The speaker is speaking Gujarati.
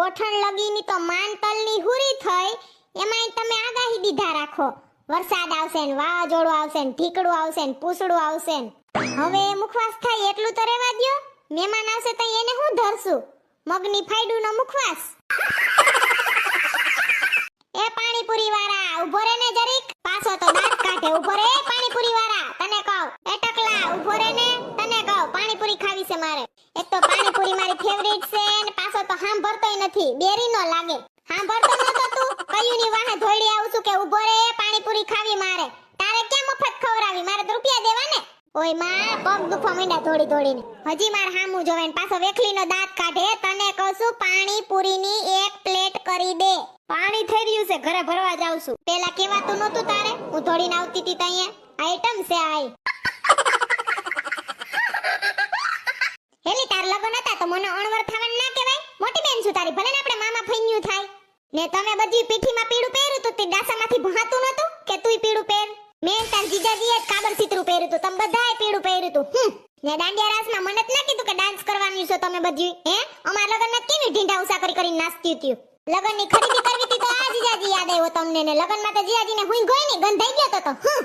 ગોઠણ લગીની તો માનતલની હુરી થઈ. એમાંય તમે આગાહી દીધા રાખો. વરસાદ આવશે ને વાવાઝોડું આવશે ને ઠીકડું આવશે ને પૂસડું આવશે ને. હવે મુખવાસ થાય એટલું તો રહેવા દ્યો. મહેમાન આવશે તો એને હું ધરશું? મગની ફાયડુનો મુખવાસ. એ પાણીપુરી વાળા ઊભો રે ને જરીક. પાછો તો દાંત કાઢે ઊભો રે. પાણીપુરી વાળા તને કહું. એ ટકલા ઊભો રે ને, તને કહું. પાણીપુરી ખાવી છે મારે. એક તો પાણીપુરી મારી ફેવરિટ છે. ને સાંભળતોય નથી બેરી નો લાગે. સાંભળતો નતો તું કયું ની વાહે ધોઈડી આવું છું કે ઊભો રે પાણીપુરી ખાવી મારે. તારે કેમ મફત ખવરાવી મારે તો રૂપિયા દેવા ને. ઓયમાં, પગ દુખવા માંડ્યા થોડી થોડીને હજી માર હામું જોવે ને, પાછો વેખલીનો દાંત કાઢે, તને કહું છું, પાણીપુરીની એક પ્લેટ કરી દે. પાણી થઈ રહ્યું છે, ઘરે ભરવા જાઉં છું. પેલા કેવાતું નહોતું તારે? હું ધોડીને આવતી હતી ત્યાં. આઈટમ છે આઈ હેલી તાર લગન હતા તો મને અણવર થવાનું ના કહેવાય મોટી બેન છું તારી ભલે ને આપણે મામા ફઈન્યું થાય ને તમે બધી પીઠીમાં પીળું પહેર્યું તું તે ડાસામાંથી ભહાતું નતું કે તુંય પીળું પહેર? મેં તાર જીજાજીએ જ કાબર સિતરું પહેર્યું તું. તમે બધાએ પીળું પહેર્યું તું. હમ. ને દાંડિયા રાસમાં મને જ ના કીધું કે ડાન્સ કરવાનું છે તમે બધી. હે? અમાર લગનમાં કેવી ઢીંઢા ઉસા કરી કરીને નાચતી હતી લગનની ખરીદી કરવી હતી તો આ જીજાજી યાદ આવ્યો તમને ને લગનમાં તો જીજાજીને હુઈ ગઈ ને ગંધાઈ ગયો તો. હમ.